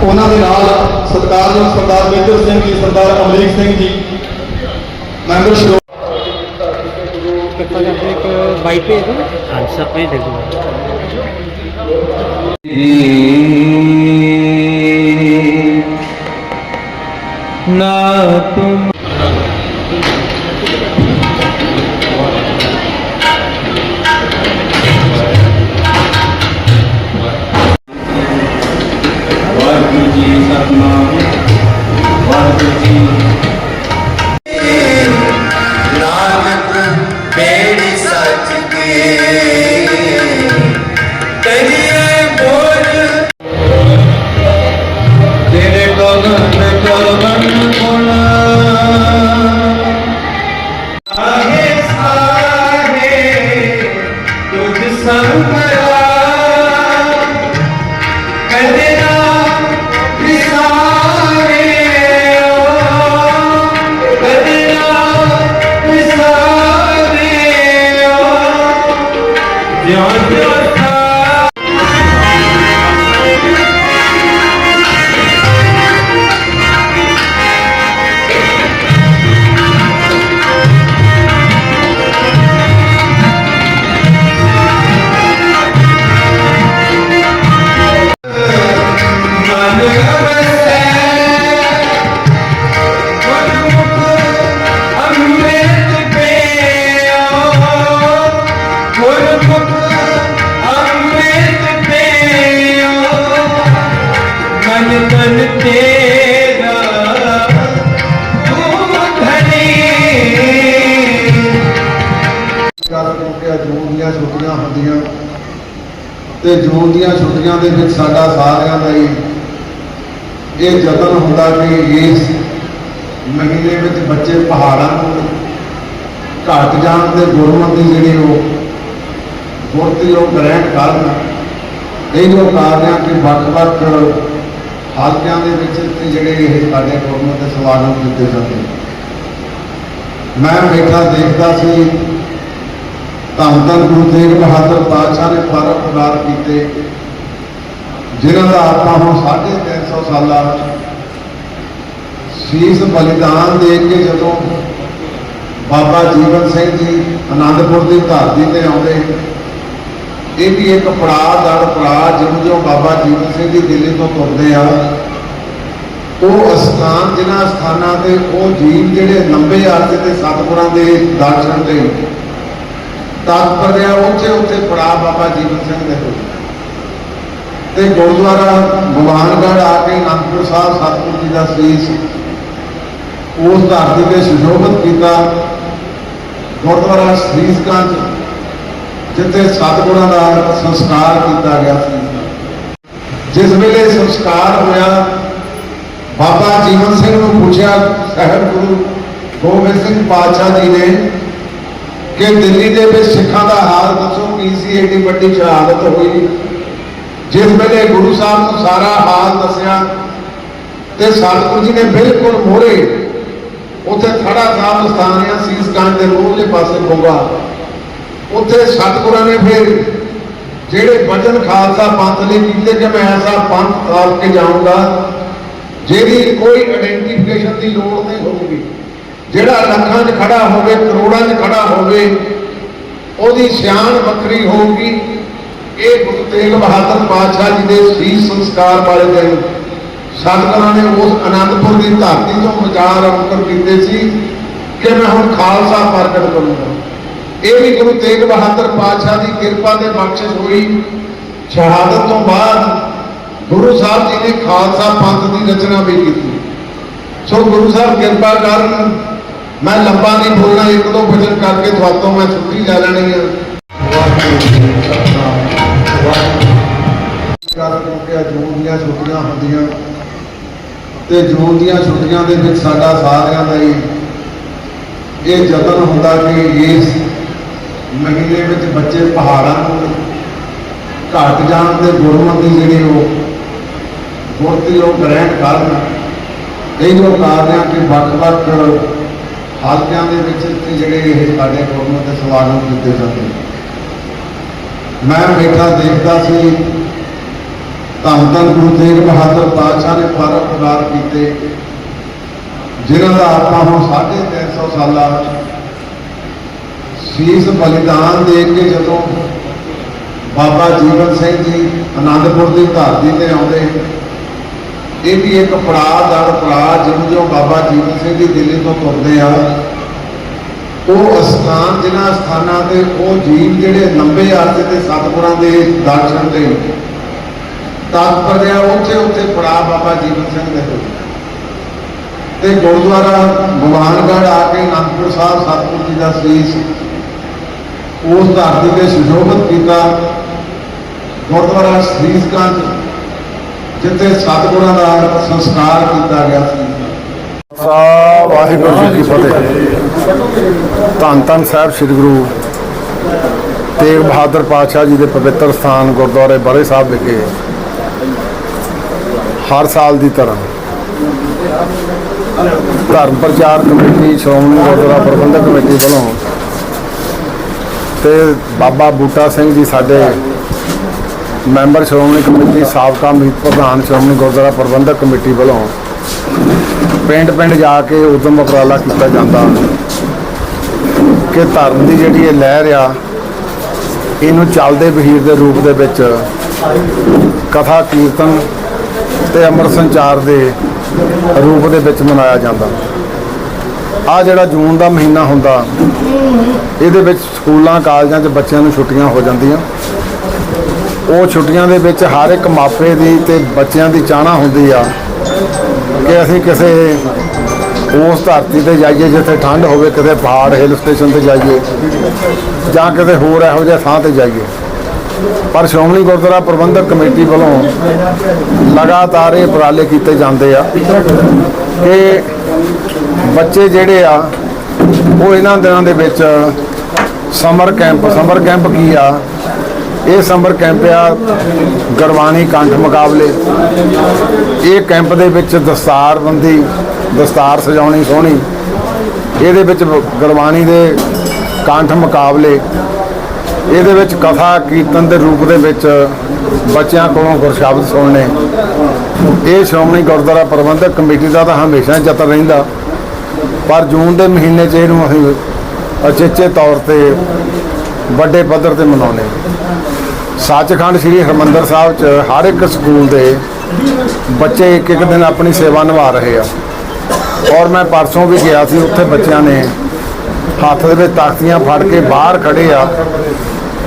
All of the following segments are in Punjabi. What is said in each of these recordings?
ਉਹਨਾਂ ਦੇ ਨਾਲ ਸਤਿਕਾਰਯੋਗ ਸਰਦਾਰ ਮੇਜਰ ਸਿੰਘ ਜੀ ਸਰਦਾਰ ਅਮਰੀਕ ਸਿੰਘ ਜੀ ਮੈਂਬਰ ਸ਼੍ਰੋਮਣੀ ਕਿਰਪਾ ਕਰਕੇ ਇੱਕ ਬਾਈਕ ਭੇਜ ਦਿਓ ਹਾਂ ਸਰ ਭੇਜ পবন পবন পূর্ণ ਤੇ ਜੂਨ ਦੀਆਂ ਛੁੱਟੀਆਂ ਦੇ ਵਿੱਚ ਸਾਡਾ ਸਾਰਿਆਂ ਦਾ ਹੀ ਇਹ ਯਤਨ ਹੁੰਦਾ ਕਿ ਇਸ ਮਹੀਨੇ ਵਿੱਚ ਬੱਚੇ ਪਹਾੜਾਂ ਨੂੰ ਘੱਟ ਜਾਣ ਤੇ ਗੁਰਮਤ ਦੀ ਜਿਹੜੀ ਉਹ ਗੁਰਤੀ ਉਹ ਗ੍ਰਹਿਣ ਕਰਨ। ਇਹ ਜੋ ਕਾਰਿਆਂ ਕਿ ਵੱਖ-ਵੱਖ ਹਲਕਿਆਂ ਦੇ ਵਿੱਚ ਜਿਹੜੇ ਇਹ ਸਾਡੇ ਗੁਰਮਤ ਦੇ ਸਵਾਗਤ ਕੀਤੇ ਜਾਂਦੇ ਮੈਂ ਬੈਠਾ ਦੇਖਦਾ ਸੀ ਧੰਨ ਧੰਨ ਗੁਰੂ ਤੇਗ ਬਹਾਦਰ ਪਾਤਸ਼ਾਹ ਨੇ ਫ਼ਰਕ ਉਡਾਰ ਕੀਤੇ, ਜਿਨ੍ਹਾਂ ਦਾ ਆਪਾਂ ਹੁਣ 350 ਸਾਲਾ ਸੀਸ ਬਲੀਦਾਨ ਦੇ ਕੇ ਜਦੋਂ ਬਾਬਾ ਜੀਵਨ ਸਿੰਘ ਜੀ ਆਨੰਦਪੁਰ ਦੀ ਧਰਤੀ ਤੇ ਆਉਂਦੇ, ਇਹ ਵੀ ਇੱਕ ਪੜਾਅ ਦਰ ਪੜਾਅ ਜਿਉਂ ਜਿਉਂ ਬਾਬਾ ਜੀਵਨ ਸਿੰਘ ਜੀ ਦਿੱਲੀ ਤੋਂ ਤੁਰਦੇ ਆ, ਉਹ ਅਸਥਾਨ, ਜਿਨ੍ਹਾਂ ਸਥਾਨਾਂ ਤੇ ਉਹ ਜੀਵ ਜਿਹੜੇ ਲੰਬੇ ਅਰਸੇ ਤੇ ਸਤਿਗੁਰਾਂ ਦੇ ਦਰਸ਼ਨ ਦੇ ਤਾਤਪਰਯ ਉੱਥੇ ਉੱਥੇ ਪੜਾ ਬਾਬਾ ਜੀਵਨ ਸਿੰਘ ਦੇ ਕੋਲ। ਤੇ ਗੁਰਦੁਆਰਾ ਭਗਵਾਨਗੜ੍ਹ ਆ ਕੇ ਅਨੰਦਪੁਰ ਸਾਹਿਬ ਸਤਿਗੁਰੂ ਜੀ ਦਾ ਸੀਸ ਉਸ ਧਰਤੀ ਤੇ ਸੁਸ਼ੋਭਿਤ ਕੀਤਾ। ਗੁਰਦੁਆਰਾ ਸੀਸਗੰਜ ਜਿੱਥੇ ਸਤਿਗੁਰਾਂ ਦਾ ਸੰਸਕਾਰ ਕੀਤਾ ਗਿਆ ਸੀ। ਜਿਸ ਵੇਲੇ ਸੰਸਕਾਰ ਹੋਇਆ, ਬਾਬਾ ਜੀਵਨ ਸਿੰਘ ਨੂੰ ਪੁੱਛਿਆ, ਸਹਿਬ ਗੁਰੂ ਗੋਬਿੰਦ ਸਿੰਘ ਪਾਤਸ਼ਾਹ ਜੀ ਨੇ ਕਿ ਦਿੱਲੀ ਦੇ ਵਿੱਚ ਸਿੱਖਾਂ ਦਾ ਹਾਲ ਦੱਸੋ ਕੀ ਸੀ, ਏਡੀ ਵੱਡੀ ਸ਼ਹਾਦਤ ਹੋਈ। ਜਿਸ ਵੇਲੇ ਗੁਰੂ ਸਾਹਿਬ ਨੂੰ ਸਾਰਾ ਹਾਲ ਦੱਸਿਆ ਤੇ ਸਤਿਗੁਰੂ ਜੀ ਨੇ ਬਿਲਕੁਲ ਮੋਹਰੇ ਉੱਥੇ ਖੜਾ ਸਾਹਿਬ ਸਥਾਨ ਆ ਸੀਸਗੰਜ ਦੇ ਮੂਹਰੇ ਪਾਸੇ ਗੋਗਾ ਉੱਥੇ ਸਤਿਗੁਰਾਂ ਨੇ ਫਿਰ ਜਿਹੜੇ ਵਚਨ ਖਾਲਸਾ ਪੰਥ ਲਈ ਕੀਤੇ ਕਿ ਮੈਂ ਐਸਾ ਪੰਥ ਸਾਲ ਕੇ ਜਾਊਂਗਾ, ਜਿਹਦੀ ਕੋਈ ਆਇਡੈਂਟੀਫਿਕੇਸ਼ਨ ਦੀ ਲੋੜ ਨਹੀਂ ਹੋਊਗੀ। ਜਿਹੜਾ ਲੱਖਾਂ 'ਚ ਖੜਾ ਹੋਵੇ, ਕਰੋੜਾਂ 'ਚ ਖੜਾ ਹੋਵੇ, ਉਹਦੀ ਸਿਆਣ ਵੱਖਰੀ ਹੋਊਗੀ। ਇਹ ਗੁਰੂ ਤੇਗ ਬਹਾਦਰ ਪਾਤਸ਼ਾਹ ਜੀ ਦੇ ਸੀਸ ਸੰਸਕਾਰ ਵਾਲੇ ਦਿਨ ਸਤਿਗੁਰਾਂ ਨੇ ਉਸ ਅਨੰਦਪੁਰ ਦੀ ਧਰਤੀ ਤੋਂ ਵਿਚਾਰ ਅੰਕਰ ਕੀਤੇ ਸੀ ਕਿ ਮੈਂ ਹੁਣ ਖਾਲਸਾ ਪ੍ਰਗਟ ਕਰੂੰਗਾ। ਇਹ ਵੀ ਗੁਰੂ ਤੇਗ ਬਹਾਦਰ ਪਾਤਸ਼ਾਹ ਦੀ ਕਿਰਪਾ ਤੇ ਬਖਸ਼ਿਸ਼ ਹੋਈ। ਸ਼ਹਾਦਤ ਤੋਂ ਬਾਅਦ ਗੁਰੂ ਸਾਹਿਬ ਜੀ ਨੇ ਖਾਲਸਾ ਪੰਥ ਦੀ ਰਚਨਾ ਵੀ ਕੀਤੀ। ਸੋ ਗੁਰੂ ਸਾਹਿਬ ਕਿਰਪਾ ਕਰਨ ਮੈਂ ਲੰਬਾ ਨਹੀਂ ਬੋਲਣਾ, ਇੱਕ ਦੋ ਵਚਨ ਕਰਕੇ ਤੁਹਾਤੋਂ ਮੈਂ ਛੁੱਟੀ ਲੈ ਲੈਣੀ ਆ। ਕਰ ਕਿਉਂਕਿ ਜੂਨ ਦੀਆਂ ਛੁੱਟੀਆਂ ਹੁੰਦੀਆਂ ਤੇ ਜੂਨ ਦੀਆਂ ਛੁੱਟੀਆਂ ਦੇ ਵਿੱਚ ਸਾਡਾ ਸਾਰਿਆਂ ਦਾ ਹੀ ਇਹ ਯਤਨ ਹੁੰਦਾ ਕਿ ਇਸ ਮਹੀਨੇ ਵਿੱਚ ਬੱਚੇ ਪਹਾੜਾਂ ਨੂੰ ਘਟ ਜਾਣ ਤੇ ਗੁਰਮਤਿ ਦੀ ਜਿਹੜੀ ਉਹ ਗੁਰਤੀ ਉਹ ਗ੍ਰਹਿਣ ਕਰਨ। ਇਹ ਜੋ ਕਾਰਨ ਕਿ ਵੱਖ-ਵੱਖ ਹਲਕਿਆਂ ਦੇ ਵਿੱਚ ਇੱਥੇ ਜਿਹੜੇ ਇਹ ਸਾਡੇ ਗੁਰਮਤਿ ਦੇ ਸਵਾਗਤ ਕੀਤੇ ਜਾਂਦੇ ਮੈਂ ਬੈਠਾ ਦੇਖਦਾ ਸੀ, ਧੰਨ ਧੰਨ ਗੁਰੂ ਤੇਗ ਬਹਾਦਰ ਪਾਤਸ਼ਾਹ ਨੇ ਪਰਉਪਕਾਰ ਕੀਤੇ, ਜਿਨ੍ਹਾਂ ਦਾ ਆਪਾਂ ਹੁਣ 350 ਸਾਲਾਂ ਸੀਸ ਬਲੀਦਾਨ ਦੇ ਕੇ ਜਦੋਂ ਬਾਬਾ ਜੀਵਨ ਸਿੰਘ ਜੀ ਆਨੰਦਪੁਰ ਦੀ ਧਰਤੀ ਤੇ ਆਉਂਦੇ ਇਹ ਵੀ ਇੱਕ ਪੜਾਅ ਦਰ ਪੜਾਅ ਜਿਵੇਂ ਜੋ ਬਾਬਾ ਜੀਵਨ ਸਿੰਘ ਜੀ ਦਿੱਲੀ ਤੋਂ ਤੁਰਦੇ ਆ, ਉਹ ਅਸਥਾਨ, ਜਿਨ੍ਹਾਂ ਸਥਾਨਾਂ ਤੇ ਉਹ ਜੀਵ ਜਿਹੜੇ ਲੰਬੇ ਅਰਸੇ ਤੇ ਸਤਿਗੁਰਾਂ ਦੇ ਦਰਸ਼ਨ ਦੇ ਤਾਤਪਰਯ ਉੱਥੇ ਉੱਥੇ ਪੜਾਅ ਬਾਬਾ ਜੀਵਨ ਸਿੰਘ ਦੇ ਹੋਏ। ਤੇ ਗੁਰਦੁਆਰਾ ਭਗਵਾਨਗੜ੍ਹ ਆ ਕੇ ਅਨੰਦਪੁਰ ਸਾਹਿਬ ਸਤਿਗੁਰ ਜੀ ਦਾ ਸੀਸ ਉਸ ਧਰਤੀ ਤੇ ਸੁਸ਼ੋਭਿਤ ਕੀਤਾ। ਗੁਰਦੁਆਰਾ ਸ਼੍ਰੀਸਗੰਜ ਜਿੱਥੇ ਸਤਿਗੁਰਾਂ ਦਾ ਸੰਸਕਾਰ ਕੀਤਾ ਗਿਆ ਸੀ। ਸਾ ਵਾਹਿਗੁਰੂ ਜੀ ਕੀ ਫਤਿਹ। ਧੰਨ ਧੰਨ ਸਾਹਿਬ ਸ੍ਰੀ ਗੁਰੂ ਤੇਗ ਬਹਾਦਰ ਪਾਤਸ਼ਾਹ ਜੀ ਦੇ ਪਵਿੱਤਰ ਸਥਾਨ ਗੁਰਦੁਆਰੇ ਬੜੇ ਸਾਹਿਬ ਵਿਖੇ ਹਰ ਸਾਲ ਦੀ ਤਰ੍ਹਾਂ ਧਰਮ ਪ੍ਰਚਾਰ ਕਮੇਟੀ, ਸ਼੍ਰੋਮਣੀ ਗੁਰਦੁਆਰਾ ਪ੍ਰਬੰਧਕ ਕਮੇਟੀ ਵੱਲੋਂ ਤੇ ਬਾਬਾ ਬੂਟਾ ਸਿੰਘ ਜੀ ਸਾਡੇ ਮੈਂਬਰ ਸ਼੍ਰੋਮਣੀ ਕਮੇਟੀ, ਸਾਬਕਾ ਮੀਤ ਪ੍ਰਧਾਨ ਸ਼੍ਰੋਮਣੀ ਗੁਰਦੁਆਰਾ ਪ੍ਰਬੰਧਕ ਕਮੇਟੀ ਵੱਲੋਂ ਪਿੰਡ ਪਿੰਡ ਜਾ ਕੇ ਉਦਮ ਉਪਰਾਲਾ ਕੀਤਾ ਜਾਂਦਾ। ਕਿ ਧਰਮ ਦੀ ਜਿਹੜੀ ਇਹ ਲਹਿਰ ਆ, ਇਹਨੂੰ ਚੱਲਦੇ ਬਹੀਰ ਦੇ ਰੂਪ ਦੇ ਵਿੱਚ ਕਥਾ, ਕੀਰਤਨ ਤੇ ਅੰਮ੍ਰਿਤ ਸੰਚਾਰ ਦੇ ਰੂਪ ਦੇ ਵਿੱਚ ਮਨਾਇਆ ਜਾਂਦਾ। ਆ ਜਿਹੜਾ ਜੂਨ ਦਾ ਮਹੀਨਾ ਹੁੰਦਾ, ਇਹਦੇ ਵਿੱਚ ਸਕੂਲਾਂ, ਕਾਲਜਾਂ 'ਚ ਬੱਚਿਆਂ ਨੂੰ ਛੁੱਟੀਆਂ ਹੋ ਜਾਂਦੀਆਂ। ਉਹ ਛੁੱਟੀਆਂ ਦੇ ਵਿੱਚ ਹਰ ਇੱਕ ਮਾਪੇ ਦੀ ਤੇ ਬੱਚਿਆਂ ਦੀ ਚਾਹਨਾ ਹੁੰਦੀ ਆ ਕਿ ਅਸੀਂ ਕਿਸੇ ਉਸ ਧਰਤੀ ਤੇ ਜਾਈਏ ਜਿੱਥੇ ਠੰਡ ਹੋਵੇ, ਕਿਤੇ ਪਹਾੜ ਹਿਲ ਸਟੇਸ਼ਨ ਤੇ ਜਾਈਏ ਜਾਂ ਕਿਤੇ ਹੋਰ ਇਹੋ ਜਿਹੇ ਥਾਂ ਤੇ ਜਾਈਏ। ਪਰ ਸ਼੍ਰੋਮਣੀ ਗੁਰਦੁਆਰਾ ਪ੍ਰਬੰਧਕ ਕਮੇਟੀ ਵੱਲੋਂ ਲਗਾਤਾਰ ਇਹ ਉਪਰਾਲੇ ਕੀਤੇ ਜਾਂਦੇ ਆ ਕਿ ਬੱਚੇ ਜਿਹੜੇ ਆ, ਉਹ ਇਹਨਾਂ ਦਿਨਾਂ ਦੇ ਵਿੱਚ ਸਮਰ ਕੈਂਪ ਸਮਰ ਕੈਂਪ ਕੀ ਆ? ਇਹ ਸਮਰ ਕੈਂਪ ਆ ਗਰਵਾਣੀ ਕੰਠ ਮੁਕਾਬਲੇ। ਇਹ ਕੈਂਪ ਦੇ ਵਿੱਚ ਦਸਤਾਰ ਬੰਦੀ, ਦਸਤਾਰ ਸਜਾਉਣੀ ਸੋਹਣੀ। ਇਹਦੇ ਵਿੱਚ ਗਰਵਾਣੀ ਦੇ ਕੰਠ ਮੁਕਾਬਲੇ। ਇਹਦੇ ਵਿੱਚ ਕਥਾ, ਕੀਰਤਨ ਦੇ ਰੂਪ ਦੇ ਵਿੱਚ ਬੱਚਿਆਂ ਕੋਲੋਂ ਗੁਰਸ਼ਬਦ ਸੁਣਨੇ। ਇਹ ਸ਼੍ਰੋਮਣੀ ਗੁਰਦੁਆਰਾ ਪ੍ਰਬੰਧਕ ਕਮੇਟੀ ਦਾ ਤਾਂ ਹਮੇਸ਼ਾ ਹੀ ਯਤਨ ਰਹਿੰਦਾ। ਪਰ ਜੂਨ ਦੇ ਮਹੀਨੇ 'ਚ ਇਹਨੂੰ ਅਸੀਂ ਅਚੇਚੇ ਤੌਰ ਤੇ ਵੱਡੇ ਪੱਧਰ ਤੇ ਮਨਾਉਂਦੇ ਸੱਚਖੰਡ ਸ੍ਰੀ ਹਰਮੰਦਰ ਸਾਹਿਬ 'ਚ ਹਰ ਇੱਕ ਸਕੂਲ ਦੇ ਬੱਚੇ ਇੱਕ ਇੱਕ ਦਿਨ ਆਪਣੀ ਸੇਵਾ ਨਿਭਾ ਰਹੇ ਆ। ਔਰ ਮੈਂ ਪਰਸੋਂ ਵੀ ਗਿਆ ਸੀ, ਉੱਥੇ ਬੱਚਿਆਂ ਨੇ ਹੱਥ ਦੇ ਵਿੱਚ ਤਾਕਤੀਆਂ ਫੜ ਕੇ ਬਾਹਰ ਖੜੇ ਆ।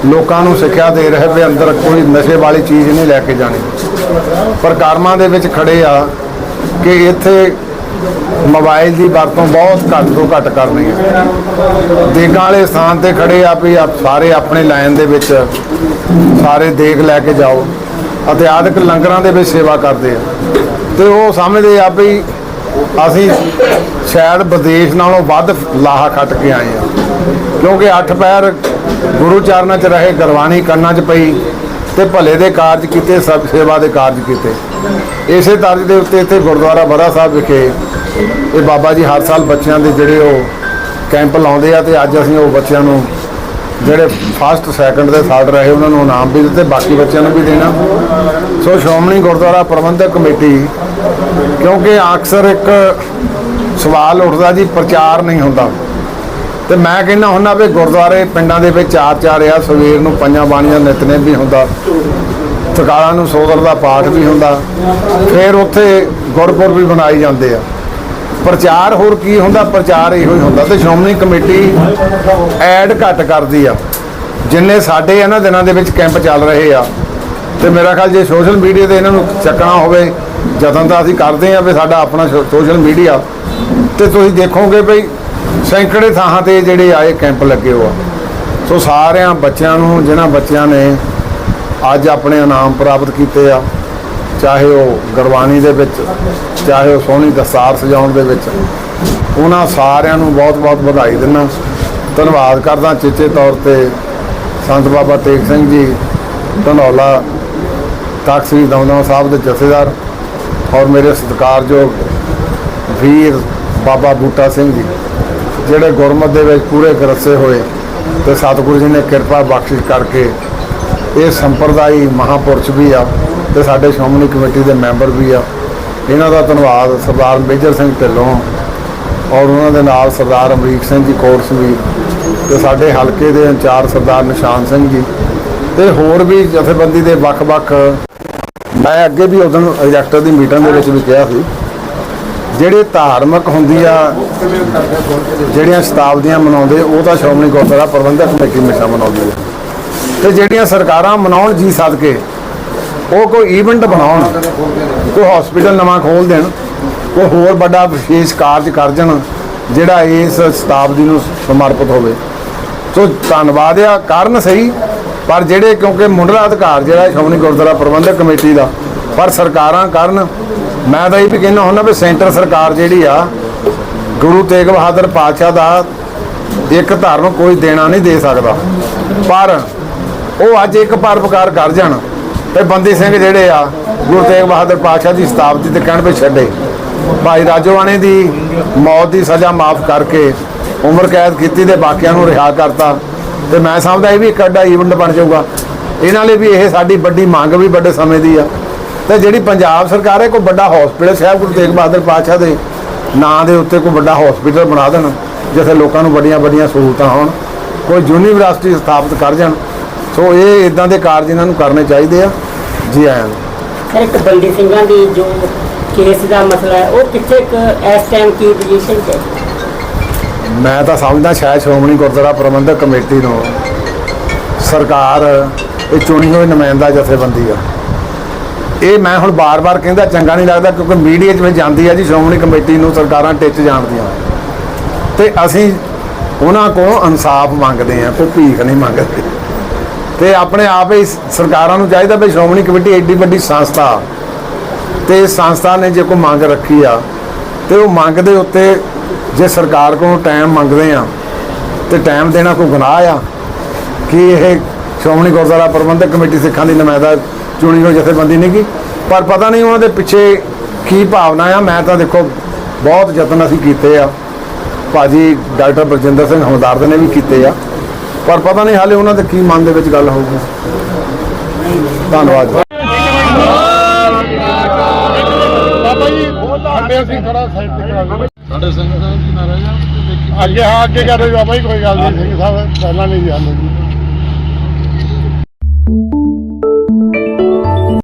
ਲੋਕਾਂ ਨੂੰ ਸਿੱਖਿਆ ਦੇ ਰਹੇ ਵੀ ਅੰਦਰ ਕੋਈ ਨਸ਼ੇ ਵਾਲੀ ਚੀਜ਼ ਨਹੀਂ ਲੈ ਕੇ ਜਾਣੀ। ਪਰ ਕਰਮਾਂ ਦੇ ਵਿੱਚ ਖੜੇ ਆ ਕਿ ਇੱਥੇ ਮੋਬਾਈਲ ਦੀ ਵਰਤੋਂ ਬਹੁਤ ਘੱਟ ਤੋਂ ਘੱਟ ਕਰਨੀ ਹੈ। ਦੇਗਾਂ ਵਾਲੇ ਸਥਾਨ ਤੇ ਖੜੇ ਆ ਵੀ ਸਾਰੇ ਆਪਣੇ ਲਾਈਨ ਦੇ ਵਿੱਚ ਸਾਰੇ ਦੇਖ ਲੈ ਕੇ ਜਾਓ ਅਤੇ ਆਦਿਕ ਲੰਗਰਾਂ ਦੇ ਵਿੱਚ ਸੇਵਾ ਕਰਦੇ ਆ। ਤੇ ਉਹ ਸਮਝਦੇ ਆ ਵੀ ਅਸੀਂ ਸ਼ਾਇਦ ਵਿਦੇਸ਼ ਨਾਲੋਂ ਵੱਧ ਲਾਹਾ ਖੱਟ ਕੇ ਆਏ ਆ। ਕਿਉਂਕਿ ਅੱਠ ਪੈਰ ਗੁਰੂ ਚਰਨਾਂ 'ਚ ਰਹੇ ਗਰਵਾਣੀ ਕੰਨਾਂ 'ਚ ਪਈ ਤੇ ਭਲੇ ਦੇ ਕਾਰਜ ਕੀਤੇ, ਸਭ ਸੇਵਾ ਦੇ ਕਾਰਜ ਕੀਤੇ। ਇਸੇ ਤਰ੍ਹਾਂ ਦੇ ਉੱਤੇ ਇੱਥੇ ਗੁਰਦੁਆਰਾ ਬੜਾ ਸਾਹਿਬ ਵਿਖੇ ਇਹ ਬਾਬਾ ਜੀ ਹਰ ਸਾਲ ਬੱਚਿਆਂ ਦੇ ਜਿਹੜੇ ਉਹ ਕੈਂਪ ਲਾਉਂਦੇ ਆ ਤੇ ਅੱਜ ਅਸੀਂ ਉਹ ਬੱਚਿਆਂ ਨੂੰ ਜਿਹੜੇ ਫਸਟ ਸੈਕੰਡ ਤੇ ਥਰਡ ਰਹੇ, ਉਹਨਾਂ ਨੂੰ ਇਨਾਮ ਵੀ ਦਿੱਤੇ, ਬਾਕੀ ਬੱਚਿਆਂ ਨੂੰ ਵੀ ਦੇਣਾ। ਸੋ ਸ਼੍ਰੋਮਣੀ ਗੁਰਦੁਆਰਾ ਪ੍ਰਬੰਧਕ ਕਮੇਟੀ, ਕਿਉਂਕਿ ਅਕਸਰ ਇੱਕ ਸਵਾਲ ਉੱਠਦਾ ਜੀ, ਪ੍ਰਚਾਰ ਨਹੀਂ ਹੁੰਦਾ। ਤੇ ਮੈਂ ਕਹਿੰਦਾ ਹੁੰਦਾ ਵੀ ਗੁਰਦੁਆਰੇ ਪਿੰਡਾਂ ਦੇ ਵਿੱਚ ਚਾਰ ਚਾਰ ਆ ਸਵੇਰ ਨੂੰ ਪੰਜਾਂ ਬਾਣੀਆਂ ਨਿਤਨੇਮ ਵੀ ਹੁੰਦਾ ਤਕਾਲਾਂ ਨੂੰ ਸੋਦਰ ਦਾ ਪਾਠ ਵੀ ਹੁੰਦਾ, ਫਿਰ ਉੱਥੇ ਗੁਰਪੁਰਬ ਵੀ ਬਣਾਏ ਜਾਂਦੇ ਆ। ਪ੍ਰਚਾਰ ਹੋਰ ਕੀ ਹੁੰਦਾ, ਪ੍ਰਚਾਰ ਇਹੋ ਹੀ ਹੁੰਦਾ ਤੇ ਸ਼੍ਰੋਮਣੀ ਕਮੇਟੀ ਐਡ ਘੱਟ ਕਰਦੀ ਆ। ਜਿੰਨੇ ਸਾਡੇ ਇਹਨਾਂ ਦਿਨਾਂ ਦੇ ਵਿੱਚ ਕੈਂਪ ਚੱਲ ਰਹੇ ਆ, ਤੇ ਮੇਰਾ ਖਿਆਲ ਜੇ ਸੋਸ਼ਲ ਮੀਡੀਆ ਤੇ ਇਹਨਾਂ ਨੂੰ ਚੱਕਣਾ ਹੋਵੇ ਜਦੋਂ ਤਾਂ ਅਸੀਂ ਕਰਦੇ ਆ ਵੀ ਸਾਡਾ ਆਪਣਾ ਸੋਸ਼ਲ ਮੀਡੀਆ, ਤੇ ਤੁਸੀਂ ਦੇਖੋਗੇ ਬਈ ਸੈਂਕੜੇ ਥਾਂ ਤੇ ਜਿਹੜੇ ਆਏ ਕੈਂਪ ਲੱਗੇ ਹੋਆ ਸੋ ਸਾਰਿਆਂ ਬੱਚਿਆਂ ਨੂੰ, ਜਿਨ੍ਹਾਂ ਬੱਚਿਆਂ ਨੇ ਅੱਜ ਆਪਣੇ ਇਨਾਮ ਪ੍ਰਾਪਤ ਕੀਤੇ ਆ, ਚਾਹੇ ਉਹ ਗੁਰਬਾਣੀ ਦੇ ਵਿੱਚ, ਚਾਹੇ ਉਹ ਸੋਹਣੀ ਦਸਤਾਰ ਸਜਾਉਣ ਦੇ ਵਿੱਚ, ਉਹਨਾਂ ਸਾਰਿਆਂ ਨੂੰ ਬਹੁਤ-ਬਹੁਤ ਵਧਾਈ ਦਿੰਦਾ। ਧੰਨਵਾਦ ਕਰਦਾ ਚੇਚੇ ਤੌਰ ਤੇ ਸੰਤ ਬਾਬਾ ਤੇਗ ਸਿੰਘ ਜੀ, ਧਨੌਲਾ ਤਖਤ ਸ੍ਰੀ ਦਮਦਮਾ ਸਾਹਿਬ ਦੇ ਜਥੇਦਾਰ ਔਰ ਮੇਰੇ ਸਤਿਕਾਰਯੋਗ ਵੀਰ ਬਾਬਾ ਬੂਟਾ ਸਿੰਘ ਜੀ। ਜਿਹੜੇ ਗੁਰਮਤ ਦੇ ਵਿੱਚ ਪੂਰੇ ਗਰਸੇ ਹੋਏ ਤੇ ਸਤਿਗੁਰੂ ਜੀ ਨੇ ਕਿਰਪਾ ਬਖਸ਼ਿਸ਼ ਕਰਕੇ ਇਹ ਸੰਪਰਦਾਈ ਮਹਾਪੁਰਸ਼ ਵੀ ਆ ਤੇ ਸਾਡੇ ਸ਼੍ਰੋਮਣੀ ਕਮੇਟੀ ਦੇ ਮੈਂਬਰ ਵੀ ਆ। ਇਹਨਾਂ ਦਾ ਧੰਨਵਾਦ ਸਰਦਾਰ ਮੇਜਰ ਸਿੰਘ ਢਿੱਲੋਂ ਔਰ ਉਹਨਾਂ ਦੇ ਨਾਲ ਸਰਦਾਰ ਅਮਰੀਕ ਸਿੰਘ ਜੀ ਕੋਟਸ ਵੀ ਤੇ ਸਾਡੇ ਹਲਕੇ ਦੇ ਇੰਚਾਰਜ ਸਰਦਾਰ ਨਿਸ਼ਾਨ ਸਿੰਘ ਜੀ ਤੇ ਹੋਰ ਵੀ ਜਥੇਬੰਦੀ ਦੇ ਵੱਖ-ਵੱਖ ਮੈਂ ਅੱਗੇ ਵੀ ਉਦੋਂ ਐਗਜ਼ੈਕਟਰ ਦੀ ਮੀਟਿੰਗ ਦੇ ਵਿੱਚ ਵੀ ਕਿਹਾ ਸੀ, ਜਿਹੜੇ ਧਾਰਮਿਕ ਹੁੰਦੀ ਆ ਜਿਹੜੀਆਂ ਸ਼ਤਾਬਦੀਆਂ ਮਨਾਉਂਦੇ, ਉਹ ਤਾਂ ਸ਼੍ਰੋਮਣੀ ਗੁਰਦੁਆਰਾ ਪ੍ਰਬੰਧਕ ਕਮੇਟੀ ਹਮੇਸ਼ਾ ਮਨਾਉਂਦੀ ਹੈ ਤੇ ਜਿਹੜੀਆਂ ਸਰਕਾਰਾਂ ਮਨਾਉਣ ਜੀ ਸਦਕੇ, ਉਹ ਕੋਈ ਇਵੈਂਟ ਬਣਾਉਣ, ਕੋਈ ਹਸਪੀਟਲ ਨਵਾਂ ਖੋਲ ਦੇਣ, ਕੋਈ ਹੋਰ ਵੱਡਾ ਵਿਸ਼ੇਸ਼ ਕਾਰਜ ਕਰ ਜਾਣ, ਜਿਹੜਾ ਇਸ ਸ਼ਤਾਬਦੀ ਨੂੰ ਸਮਰਪਿਤ ਹੋਵੇ। ਸੋ ਧੰਨਵਾਦ ਆ, ਕਾਰਨ ਸਹੀ, ਪਰ ਜਿਹੜੇ ਕਿਉਂਕਿ ਮੁੰਡਲਾ ਅਧਿਕਾਰ ਜਿਹੜਾ ਸ਼੍ਰੋਮਣੀ ਗੁਰਦੁਆਰਾ ਪ੍ਰਬੰਧਕ ਕਮੇਟੀ ਦਾ, ਪਰ ਸਰਕਾਰਾਂ ਕਰਨ, ਮੈਂ ਤਾਂ ਇਹ ਵੀ ਕਹਿੰਦਾ ਹੁੰਦਾ ਵੀ ਸੈਂਟਰ ਸਰਕਾਰ ਜਿਹੜੀ ਆ ਗੁਰੂ ਤੇਗ ਬਹਾਦਰ ਪਾਤਸ਼ਾਹ ਦਾ ਇੱਕ ਧਰਮ ਕੋਈ ਦੇਣਾ ਨਹੀਂ ਦੇ ਸਕਦਾ। ਪਰ ਉਹ ਅੱਜ ਇੱਕ ਪਰਪਕਾਰ ਕਰ ਜਾਣ ਤੇ ਬੰਦੀ ਸਿੰਘ ਜਿਹੜੇ ਆ, ਗੁਰੂ ਤੇਗ ਬਹਾਦਰ ਪਾਤਸ਼ਾਹ ਦੀ ਸਤਾਬਦੀ ਤੇ ਕਹਿਣ ਵਿੱਚ ਛੱਡੇ। ਭਾਈ ਰਾਜੋਆਣੇ ਦੀ ਮੌਤ ਦੀ ਸਜ਼ਾ ਮਾਫ ਕਰਕੇ ਉਮਰ ਕੈਦ ਕੀਤੀ ਤੇ ਬਾਕੀਆਂ ਨੂੰ ਰਿਹਾ ਕਰਤਾ। ਤੇ ਮੈਂ ਸਮਝਦਾ ਇਹ ਵੀ ਇੱਕ ਅੱਡਾ ਈਵੈਂਟ ਬਣ ਜਾਊਗਾ। ਇਹਨਾਂ ਲਈ ਵੀ ਇਹ ਸਾਡੀ ਵੱਡੀ ਮੰਗ ਵੀ ਵੱਡੇ ਸਮੇਂ ਦੀ ਆ। ਤੇ ਜਿਹੜੀ ਪੰਜਾਬ ਸਰਕਾਰ ਹੈ, ਕੋਈ ਵੱਡਾ ਹਸਪੀਟਲ ਸਾਹਿਬ ਗੁਰੂ ਤੇਗ ਬਹਾਦਰ ਪਾਤਸ਼ਾਹ ਦੇ ਨਾਂ ਦੇ ਉੱਤੇ ਕੋਈ ਵੱਡਾ ਹਸਪੀਟਲ ਬਣਾ ਦੇਣ ਜਿੱਥੇ ਲੋਕਾਂ ਨੂੰ ਵੱਡੀਆਂ ਵੱਡੀਆਂ ਸਹੂਲਤਾਂ ਹੋਣ ਕੋਈ ਯੂਨੀਵਰਸਿਟੀ ਸਥਾਪਿਤ ਕਰ ਜਾਣ। ਸੋ ਇਹ ਇਦਾਂ ਦੇ ਕਾਰਜ ਇਹਨਾਂ ਨੂੰ ਕਰਨੇ ਚਾਹੀਦੇ ਆ। ਜੀ ਆਇਆਂ ਨੂੰ। ਸਰ ਇੱਕ ਬੰਦੀ ਸਿੰਘਾਂ ਦੀ ਜੋ ਕੇਸ ਦਾ ਮਸਲਾ ਹੈ ਉਹ ਕਿੱਥੇ ਇਸ ਟਾਈਮ ਕੀ ਪੋਜੀਸ਼ਨ 'ਚ ਹੈ? ਮੈਂ ਤਾਂ ਸਮਝਦਾ ਸ਼ਾਇਦ ਸ਼੍ਰੋਮਣੀ ਗੁਰਦੁਆਰਾ ਪ੍ਰਬੰਧਕ ਕਮੇਟੀ ਨੂੰ ਸਰਕਾਰ ਇਹ ਚੁਣੀ ਹੋਈ ਨੁਮਾਇੰਦਾ ਜਥੇਬੰਦੀ ਆ। ਇਹ ਮੈਂ ਹੁਣ ਬਾਰ-ਬਾਰ ਕਹਿੰਦਾ ਚੰਗਾ ਨਹੀਂ ਲੱਗਦਾ ਕਿਉਂਕਿ ਮੀਡੀਆ 'ਚ ਵਿੱਚ ਜਾਂਦੀ ਆ ਜੀ, ਸ਼੍ਰੋਮਣੀ ਕਮੇਟੀ ਨੂੰ ਸਰਕਾਰਾਂ ਟਿੱਚ ਜਾਣਦੀਆਂ ਤੇ ਅਸੀਂ ਉਹਨਾਂ ਕੋਲੋਂ ਇਨਸਾਫ ਮੰਗਦੇ ਆ ਕੋਈ ਭੀਖ ਨਹੀਂ ਮੰਗਦੇ। ਤੇ ਆਪਣੇ ਆਪ ਹੀ ਸਰਕਾਰਾਂ ਨੂੰ ਚਾਹੀਦਾ ਵੀ ਸ਼੍ਰੋਮਣੀ ਕਮੇਟੀ ਐਡੀ ਵੱਡੀ ਸੰਸਥਾ, ਤੇ ਇਸ ਸੰਸਥਾ ਨੇ ਜੇ ਕੋਈ ਮੰਗ ਰੱਖੀ ਆ, ਤੇ ਉਹ ਮੰਗ ਦੇ ਉੱਤੇ ਜੇ ਸਰਕਾਰ ਕੋਲੋਂ ਟਾਈਮ ਮੰਗਦੇ ਆ, ਤੇ ਟਾਈਮ ਦੇਣਾ ਕੋਈ ਗੁਨਾਹ ਆ, ਕਿ ਇਹ ਸ਼੍ਰੋਮਣੀ ਗੁਰਦੁਆਰਾ ਪ੍ਰਬੰਧਕ ਕਮੇਟੀ ਸਿੱਖਾਂ ਦੀ ਨੁਮਾਇੰਦਾ ਚੁਣੀ ਹੋਈ ਜਥੇਬੰਦੀ ਨਹੀਂ ਗੀ। ਪਰ ਪਤਾ ਨਹੀਂ ਉਹਨਾਂ ਦੇ ਪਿੱਛੇ ਕੀ ਭਾਵਨਾ ਆ। ਮੈਂ ਤਾਂ ਦੇਖੋ ਬਹੁਤ ਯਤਨ ਅਸੀਂ ਕੀਤੇ ਆ। ਭਾਜੀ ਡਾਕਟਰ ਬਰਜਿੰਦਰ ਸਿੰਘ ਹਮਦਾਰਦ ਨੇ ਵੀ ਕੀਤੇ ਆ। ਪਰ ਪਤਾ ਨਹੀਂ ਹਾਲੇ ਉਹਨਾਂ ਦੇ ਕੀ ਮਨ ਦੇ ਵਿੱਚ ਗੱਲ ਹੋਊਗੀ। ਧੰਨਵਾਦ। ਬਾਬਾ ਜੀ ਸਾਡੇ ਅਸੀਂ ਖੜਾ ਸਾਈਡ ਤੇ ਕਰਾ ਲਓ ਸਾਡੇ ਸਿੰਘ ਸਾਹਿਬ ਜੀ ਨਾਰਾਜ਼ ਆ। ਅੱਗੇ ਹਾਂ ਅੱਗੇ ਕਰ ਰਹੇ ਬਾਬਾ ਜੀ ਕੋਈ ਗੱਲ ਨਹੀਂ ਸਿੰਘ ਸਾਹਿਬ ਪਹਿਲਾਂ ਨਹੀਂ ਜੀ ਹਾਲੇ ਜੀ।